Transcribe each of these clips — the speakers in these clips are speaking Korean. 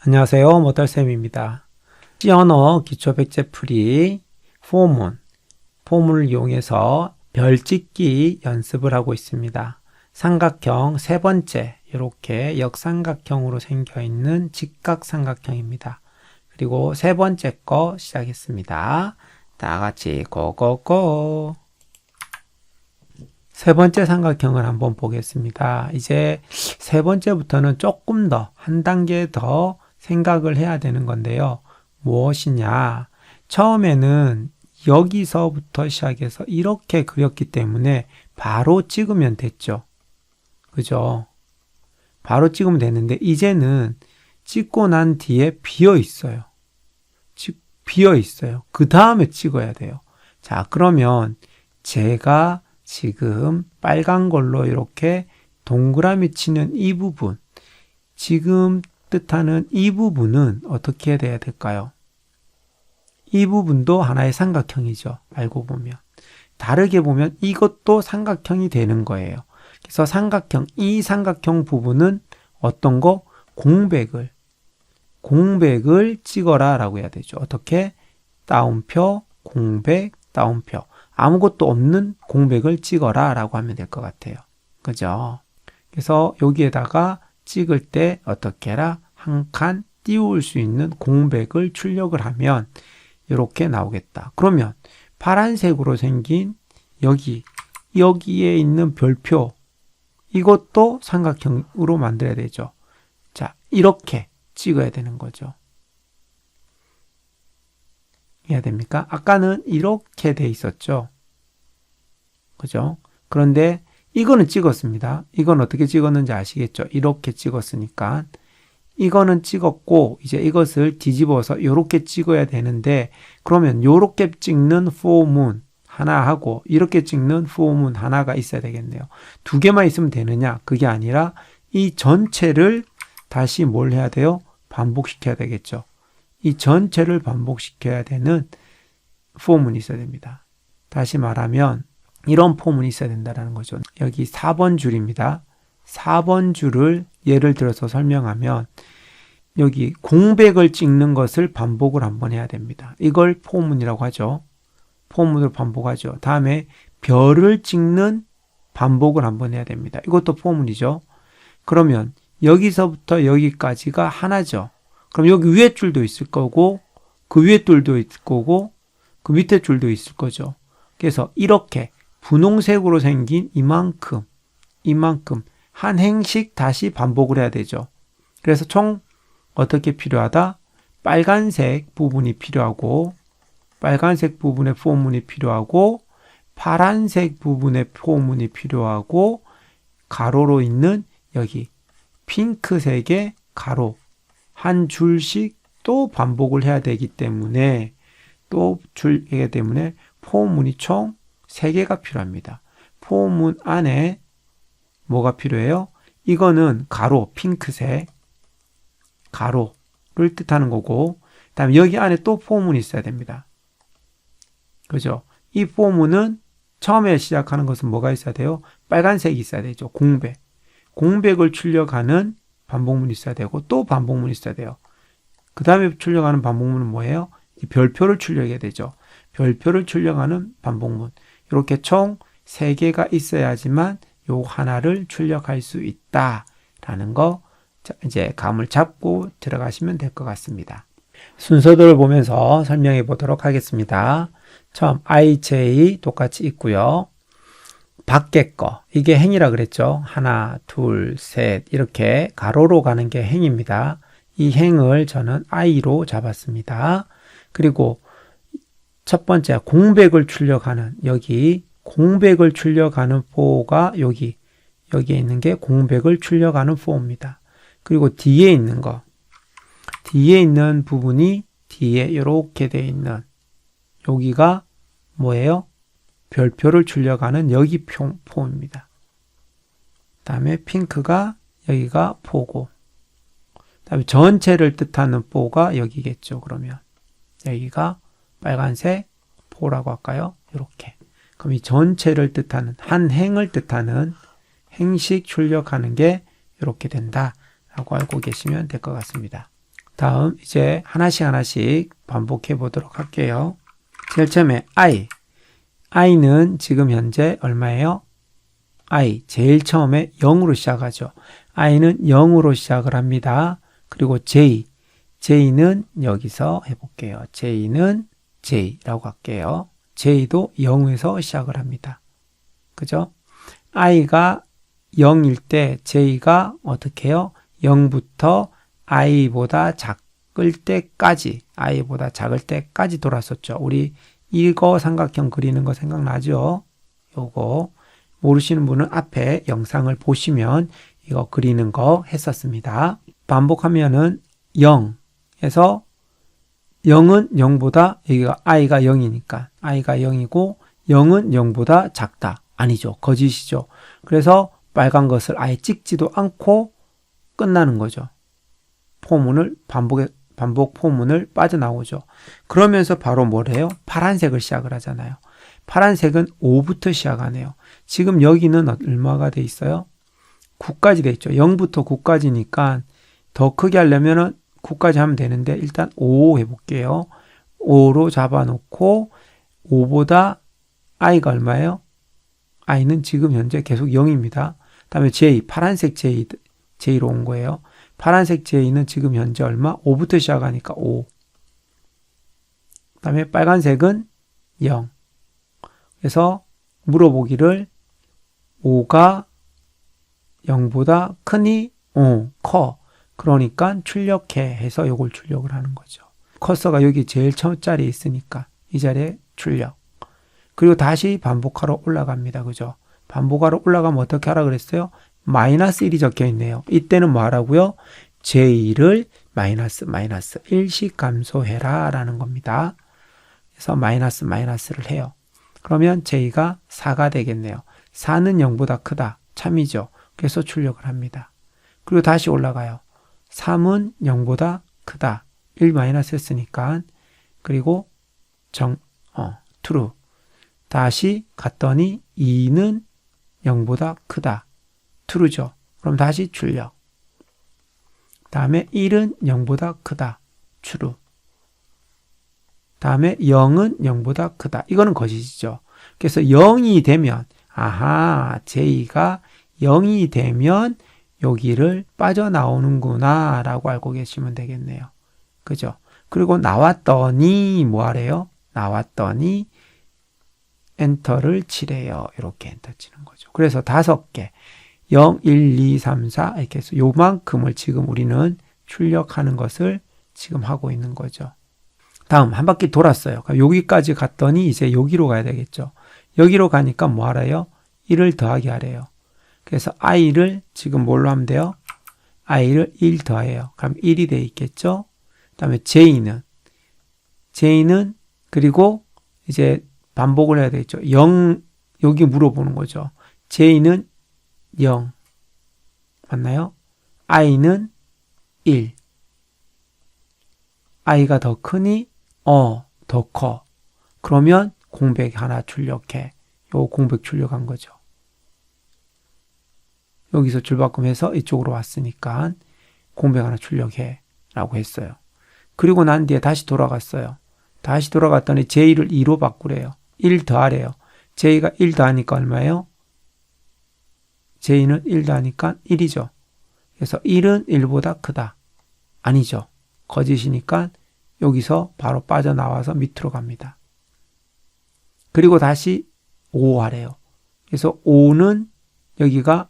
안녕하세요. 모달쌤입니다. C언어 기초백제 풀이 포문, 포문을 이용해서 별짓기 연습을 하고 있습니다. 삼각형 세 번째, 이렇게 역삼각형으로 생겨 있는 직각삼각형입니다. 그리고 세 번째 거 시작했습니다. 다 같이 고고고. 세 번째 삼각형을 한번 보겠습니다. 이제 세 번째부터는 조금 더, 한 단계 더 생각을 해야 되는 건데요. 무엇이냐. 처음에는 여기서부터 시작해서 이렇게 그렸기 때문에 바로 찍으면 됐죠. 그죠? 바로 찍으면 되는데 이제는 찍고 난 뒤에 비어 있어요. 비어 있어요. 그 다음에 찍어야 돼요. 자, 그러면 제가 지금 빨간 걸로 이렇게 동그라미 치는 이 부분, 지금 뜻하는 이 부분은 어떻게 돼야 될까요? 이 부분도 하나의 삼각형이죠. 알고 보면. 다르게 보면 이것도 삼각형이 되는 거예요. 그래서 삼각형, 이 삼각형 부분은 어떤 거? 공백을, 공백을 찍어라 라고 해야 되죠. 어떻게? 따옴표, 공백, 따옴표. 아무것도 없는 공백을 찍어라 라고 하면 될 것 같아요. 그죠? 그래서 여기에다가 찍을 때 어떻게 해라? 한 칸 띄울 수 있는 공백을 출력을 하면 이렇게 나오겠다. 그러면 파란색으로 생긴 여기, 여기에 있는 별표, 이것도 삼각형으로 만들어야 되죠. 자, 이렇게 찍어야 되는 거죠. 해야 됩니까? 아까는 이렇게 돼 있었죠. 그죠? 그런데 이거는 찍었습니다. 이건 어떻게 찍었는지 아시겠죠? 이렇게 찍었으니까. 이거는 찍었고, 이제 이것을 뒤집어서 이렇게 찍어야 되는데, 그러면 이렇게 찍는 포문 하나 하고, 이렇게 찍는 포문 하나가 있어야 되겠네요. 두 개만 있으면 되느냐? 그게 아니라, 이 전체를 다시 뭘 해야 돼요? 반복시켜야 되겠죠. 이 전체를 반복시켜야 되는 포문이 있어야 됩니다. 다시 말하면, 이런 포문이 있어야 된다는 거죠. 여기 4번 줄입니다. 4번 줄을 예를 들어서 설명하면 여기 공백을 찍는 것을 반복을 한번 해야 됩니다. 이걸 포문이라고 하죠. 포문을 반복하죠. 다음에 별을 찍는 반복을 한번 해야 됩니다. 이것도 포문이죠. 그러면 여기서부터 여기까지가 하나죠. 그럼 여기 위에 줄도 있을 거고 그 위에 줄도 있을 거고 그 밑에 줄도 있을 거죠. 그래서 이렇게 분홍색으로 생긴 이만큼, 이만큼 한 행씩 다시 반복을 해야 되죠. 그래서 총 어떻게 필요하다? 빨간색 부분이 필요하고, 빨간색 부분의 포문이 필요하고, 파란색 부분의 포문이 필요하고, 가로로 있는 여기 핑크색의 가로 한 줄씩 또 반복을 해야 되기 때문에 또 줄이기 때문에 포문이 총 3개가 필요합니다. 포문 안에 뭐가 필요해요? 이거는 가로, 핑크색, 가로를 뜻하는 거고, 그 다음에 여기 안에 또 포문이 있어야 됩니다. 그죠? 이 포문은 처음에 시작하는 것은 뭐가 있어야 돼요? 빨간색이 있어야 되죠. 공백. 공백을 출력하는 반복문이 있어야 되고, 또 반복문이 있어야 돼요. 그 다음에 출력하는 반복문은 뭐예요? 별표를 출력해야 되죠. 별표를 출력하는 반복문. 이렇게 총 3개가 있어야지만 요 하나를 출력할 수 있다라는 거 이제 감을 잡고 들어가시면 될 것 같습니다. 순서들을 보면서 설명해 보도록 하겠습니다. 처음 IJ 똑같이 있고요. 밖에 거 이게 행이라 그랬죠. 하나, 둘, 셋 이렇게 가로로 가는 게 행입니다. 이 행을 저는 I로 잡았습니다. 그리고 첫 번째 공백을 출력하는 여기 공백을 출력하는 포가 여기 여기에 있는 게 공백을 출력하는 포입니다. 그리고 뒤에 있는 거 뒤에 있는 부분이 뒤에 이렇게 돼 있는 여기가 뭐예요? 별표를 출력하는 여기 포입니다. 다음에 핑크가 여기가 포고 다음에 전체를 뜻하는 포가 여기겠죠. 그러면 여기가 빨간색 포라고 할까요? 이렇게. 그럼 이 전체를 뜻하는 한 행을 뜻하는 행식 출력하는 게 이렇게 된다라고 알고 계시면 될 것 같습니다. 다음 이제 하나씩 하나씩 반복해 보도록 할게요. 제일 처음에 I. I는 지금 현재 얼마예요? I. 제일 처음에 0으로 시작하죠. I는 0으로 시작을 합니다. 그리고 J. J는 여기서 해볼게요. J는 J라고 할게요. J도 0에서 시작을 합니다. 그죠? I가 0일 때 J가 어떻게 해요? 0부터 i보다 작을 때까지, i보다 작을 때까지 돌았었죠. 우리 이거 삼각형 그리는 거 생각나죠? 요거 모르시는 분은 앞에 영상을 보시면 이거 그리는 거 했었습니다. 반복하면은 0에서 0은 0보다 여기가 i가 0이니까 i가 0이고 0은 0보다 작다. 아니죠. 거짓이죠. 그래서 빨간 것을 아예 찍지도 않고 끝나는 거죠. 포문을 반복해 반복 포문을 빠져나오죠. 그러면서 바로 뭐래요? 파란색을 시작을 하잖아요. 파란색은 5부터 시작하네요. 지금 여기는 얼마가 돼 있어요? 9까지 돼 있죠. 0부터 9까지니까 더 크게 하려면은 9까지 하면 되는데 일단 5 해볼게요. 5로 잡아놓고 5보다 i가 얼마예요? i는 지금 현재 계속 0입니다. 다음에 j, 파란색 j, j로 온 거예요. 파란색 J는 지금 현재 얼마? 5부터 시작하니까 5. 그 다음에 빨간색은 0. 그래서 물어보기를 5가 0보다 크니? 어, 커. 그러니까 출력해 해서 이걸 출력을 하는 거죠. 커서가 여기 제일 첫 자리에 있으니까 이 자리에 출력. 그리고 다시 반복하러 올라갑니다. 그죠? 반복하러 올라가면 어떻게 하라 그랬어요? 마이너스 1이 적혀 있네요. 이때는 뭐 하라고요? j2를 마이너스 마이너스 1씩 감소해라 라는 겁니다. 그래서 마이너스 마이너스를 해요. 그러면 j가 4가 되겠네요. 4는 0보다 크다. 참이죠. 그래서 출력을 합니다. 그리고 다시 올라가요. 3은 0보다 크다. 1 마이너스 했으니까 그리고 정, 어, true. 다시 갔더니 2는 0보다 크다. true죠. 그럼 다시 출력. 다음에 1은 0보다 크다. true. 다음에 0은 0보다 크다. 이거는 거짓이죠. 그래서 0이 되면 아하, j가 0이 되면 여기를 빠져나오는구나 라고 알고 계시면 되겠네요. 그죠? 그리고 나왔더니 뭐 하래요? 나왔더니 엔터를 치래요. 이렇게 엔터 치는 거죠. 그래서 다섯 개. 0, 1, 2, 3, 4 이렇게 해서 요만큼을 지금 우리는 출력하는 것을 지금 하고 있는 거죠. 다음 한 바퀴 돌았어요. 여기까지 갔더니 이제 여기로 가야 되겠죠. 여기로 가니까 뭐 하래요? 1을 더하게 하래요. 그래서 i를 지금 뭘로 하면 돼요? i를 1 더해요. 그럼 1이 돼 있겠죠? 그 다음에 j는 j는 그리고 이제 반복을 해야 되겠죠. 0 여기 물어보는 거죠. j는 0 맞나요? i는 1 i가 더 크니 어, 더 커. 그러면 공백 하나 출력해. 요 공백 출력한 거죠. 여기서 줄바꿈해서 이쪽으로 왔으니까 공백 하나 출력해. 라고 했어요. 그리고 난 뒤에 다시 돌아갔어요. 다시 돌아갔더니 J를 2로 바꾸래요. 1 더하래요. J가 1 더하니까 얼마예요? J는 1 더하니까 1이죠. 그래서 1은 1보다 크다. 아니죠. 거짓이니까 여기서 바로 빠져나와서 밑으로 갑니다. 그리고 다시 5 하래요. 그래서 5는 여기가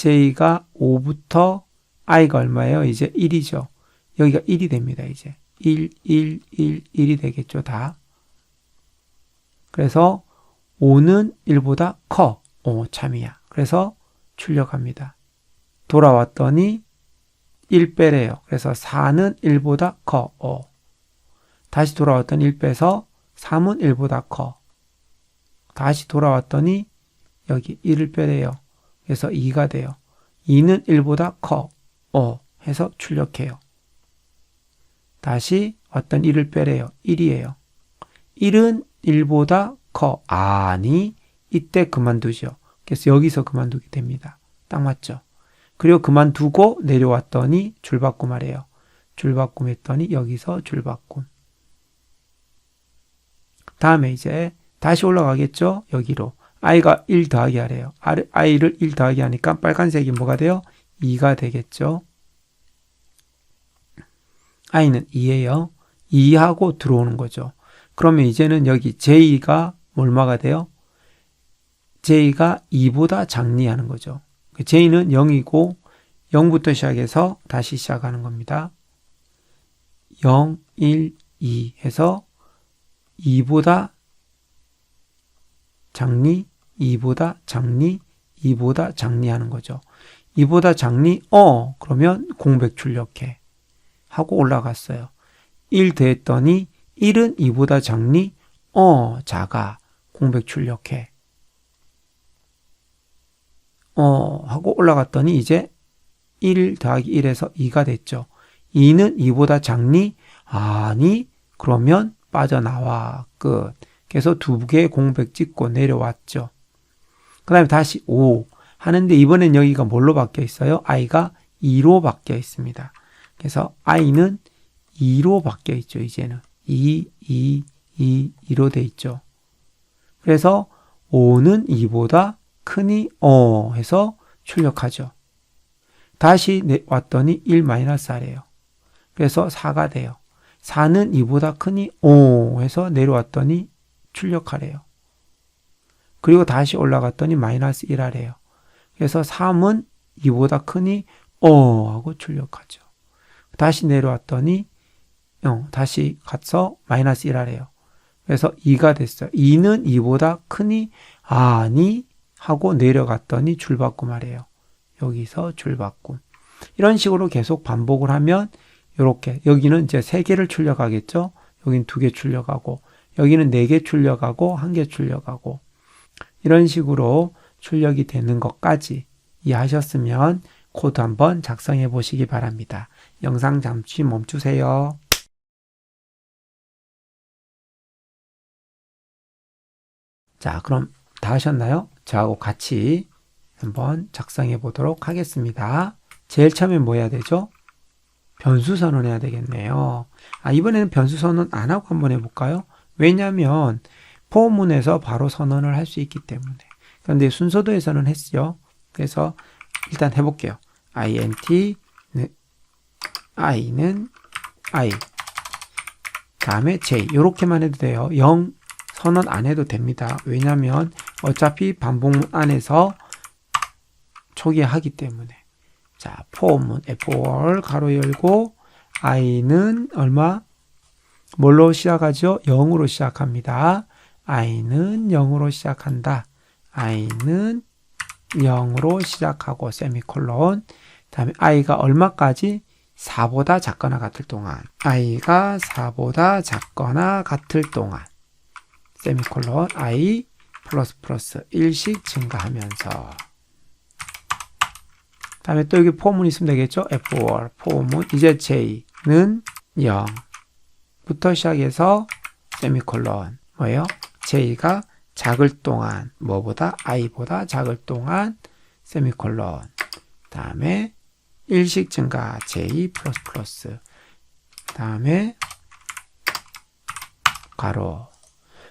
J가 5부터 I가 얼마예요? 이제 1이죠. 여기가 1이 됩니다. 이제 1, 1, 1, 1이 되겠죠. 다. 그래서 5는 1보다 커. 오, 참이야. 그래서 출력합니다. 돌아왔더니 1 빼래요. 그래서 4는 1보다 커. 오. 다시 돌아왔더니 1 빼서 3은 1보다 커. 다시 돌아왔더니 여기 1을 빼래요. 그래서 2가 돼요. 2는 1보다 커. 어 해서 출력해요. 다시 어떤 1을 빼래요. 1이에요. 1은 1보다 커. 아니 이때 그만두죠. 그래서 여기서 그만두게 됩니다. 딱 맞죠? 그리고 그만두고 내려왔더니 줄바꿈 하래요. 줄바꿈 했더니 여기서 줄바꿈. 다음에 이제 다시 올라가겠죠? 여기로. I가 1 더하기 하래요. i를 1 더하기 하니까 빨간색이 뭐가 돼요? 2가 되겠죠? i는 2예요. 2하고 들어오는 거죠. 그러면 이제는 여기 j가 얼마가 돼요? j가 2보다 작리하는 거죠. j는 0이고 0부터 시작해서 다시 시작하는 겁니다. 0, 1, 2 해서 2보다 장리, 2보다 장리, 2보다 장리하는 거죠. 2보다 장리, 어, 그러면 공백 출력해. 하고 올라갔어요. 1 더했더니 1은 2보다 작니? 어, 작아. 공백 출력해. 어, 하고 올라갔더니 이제 1 더하기 1에서 2가 됐죠. 2는 2보다 작니? 아니, 그러면 빠져나와. 끝. 그래서 두 개의 공백 찍고 내려왔죠. 그 다음에 다시 5 하는데 이번엔 여기가 뭘로 바뀌어 있어요? i가 2로 바뀌어 있습니다. 그래서 i는 2로 바뀌어 있죠, 이제는. 2, 2, 2, 2로 돼 있죠. 그래서 5는 2보다 크니 어 해서 출력하죠. 다시 왔더니 1 마이너스 R이에요. 그래서 4가 돼요. 4는 2보다 크니 오 해서 내려왔더니 출력하래요. 그리고 다시 올라갔더니 마이너스 1 하래요. 그래서 3은 2보다 크니 어 하고 출력하죠. 다시 내려왔더니 어, 다시 가서 마이너스 1 하래요. 그래서 2가 됐어요. 2는 2보다 크니 아니 하고 내려갔더니 줄바꿈 하래요. 여기서 줄바꿈. 이런 식으로 계속 반복을 하면 이렇게 여기는 이제 세 개를 출력하겠죠. 여기는 두개 출력하고 여기는 네개 출력하고 한개 출력하고 이런 식으로 출력이 되는 것까지 이해하셨으면 코드 한번 작성해 보시기 바랍니다. 영상 잠시 멈추세요. 자, 그럼 다 하셨나요? 저하고 같이 한번 작성해 보도록 하겠습니다. 제일 처음에 뭐 해야 되죠? 변수 선언해야 되겠네요. 아, 이번에는 변수 선언 안 하고 한번 해볼까요? 왜냐하면 포문에서 바로 선언을 할 수 있기 때문에. 그런데 순서도에서는 했죠. 그래서 일단 해볼게요. int i는 i 다음에 j 이렇게만 해도 돼요. 0 선언 안 해도 됩니다. 왜냐하면 어차피 반복문 안에서 초기화하기 때문에 자 포문 f4 가로 열고 i는 얼마 뭘로 시작하죠? 0으로 시작합니다. I는 0으로 시작한다. i는 0으로 시작하고 세미콜론. 다음에 i가 얼마까지? 4보다 작거나 같을 동안. I가 4보다 작거나 같을 동안. 세미콜론 i 플러스 플러스 1씩 증가하면서. 다음에 또 여기 포문 있으면 되겠죠? f4 포문. 이제 j는 0부터 시작해서 세미콜론. 뭐예요? J가 작을 동안 뭐보다 i보다 작을 동안 세미콜론 다음에 일식 증가 j 플러스 플러스 다음에 가로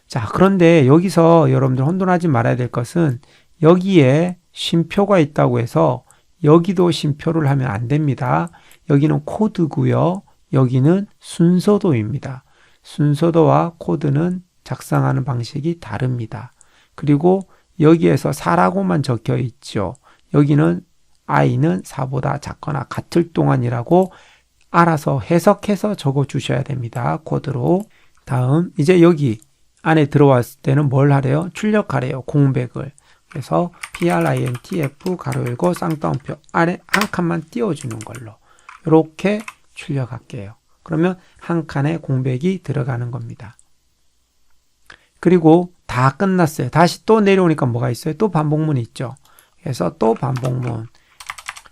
자 그런데 여기서 여러분들 혼돈하지 말아야 될 것은 여기에 쉼표가 있다고 해서 여기도 쉼표를 하면 안 됩니다. 여기는 코드고요. 여기는 순서도입니다. 순서도와 코드는 작성하는 방식이 다릅니다. 그리고 여기에서 4라고만 적혀 있죠. 여기는 i는 4보다 작거나 같을 동안이라고 알아서 해석해서 적어 주셔야 됩니다. 코드로. 다음 이제 여기 안에 들어왔을 때는 뭘 하래요? 출력하래요. 공백을. 그래서 printf 가로 열고 쌍따옴표 아래 한 칸만 띄워주는 걸로 이렇게 출력할게요. 그러면 한 칸에 공백이 들어가는 겁니다. 그리고 다 끝났어요. 다시 또 내려오니까 뭐가 있어요? 또 반복문이 있죠. 그래서 또 반복문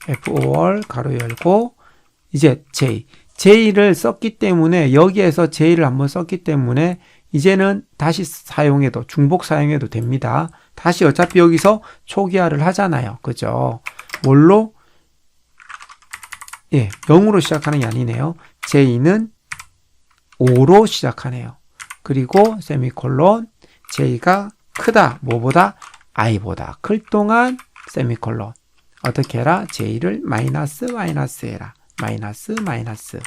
F5월 가로 열고 이제 J J를 썼기 때문에 여기에서 J를 한번 썼기 때문에 이제는 다시 사용해도 중복 사용해도 됩니다. 다시 어차피 여기서 초기화를 하잖아요. 그죠? 뭘로? 예, 0으로 시작하는 게 아니네요. J는 5로 시작하네요. 그리고 세미콜론 J가 크다. 뭐보다? I보다 클 동안 세미콜론. 어떻게 해라? J를 마이너스 마이너스 해라. 마이너스 마이너스.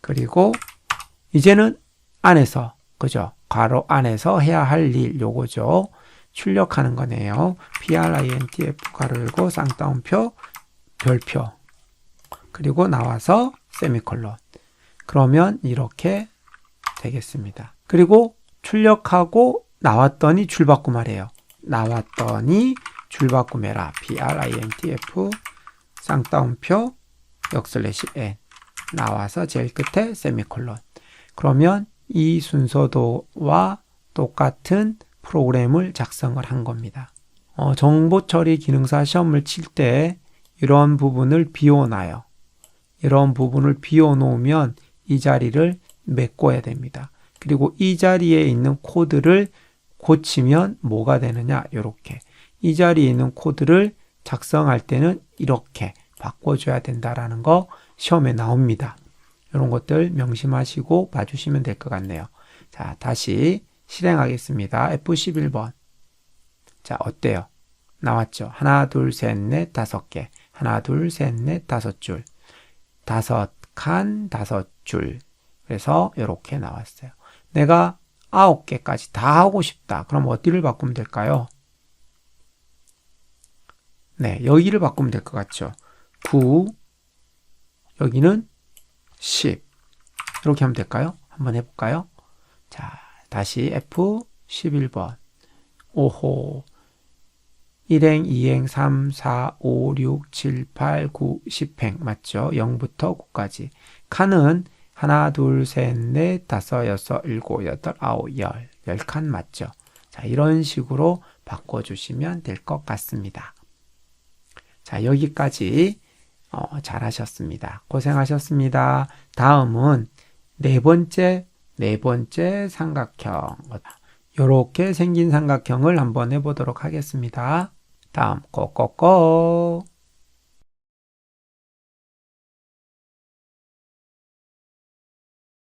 그리고 이제는 안에서 그죠? 괄호 안에서 해야 할 일 요거죠. 출력하는 거네요. printf 괄호 열고 쌍따옴표 별표 그리고 나와서 세미콜론 그러면 이렇게 되겠습니다. 그리고 출력하고 나왔더니 줄바꿈하래요. 나왔더니 줄바꿈해라. printf 쌍따옴표 역슬래시 n 나와서 제일 끝에 세미콜론 그러면 이 순서도와 똑같은 프로그램을 작성을 한 겁니다. 어, 정보 처리 기능사 시험을 칠 때 이런 부분을 비워놔요. 이런 부분을 비워놓으면 이 자리를 메꿔야 됩니다. 그리고 이 자리에 있는 코드를 고치면 뭐가 되느냐? 이렇게. 이 자리에 있는 코드를 작성할 때는 이렇게 바꿔줘야 된다라는 거 시험에 나옵니다. 이런 것들 명심하시고 봐주시면 될 것 같네요. 자, 다시 실행하겠습니다. F11번. 자, 어때요? 나왔죠? 하나, 둘, 셋, 넷, 다섯 개. 하나, 둘, 셋, 넷, 다섯 줄. 다섯 칸, 다섯 줄. 그래서 이렇게 나왔어요. 내가 아홉 개까지 다 하고 싶다. 그럼 어디를 바꾸면 될까요? 네, 여기를 바꾸면 될 것 같죠? 9, 여기는 10. 이렇게 하면 될까요? 한번 해볼까요? 자, 다시 F11번. 오호. 1행, 2행, 3, 4, 5, 6, 7, 8, 9, 10행. 맞죠? 0부터 9까지. 칸은 하나, 둘, 셋, 넷, 다섯, 여섯, 일곱, 여덟, 아홉, 열. 열 칸 맞죠? 자, 이런 식으로 바꿔주시면 될 것 같습니다. 자, 여기까지 어, 잘하셨습니다. 고생하셨습니다. 다음은 네 번째, 네 번째 삼각형. 이렇게 생긴 삼각형을 한번 해보도록 하겠습니다. 다음, 꼬꼬꼬.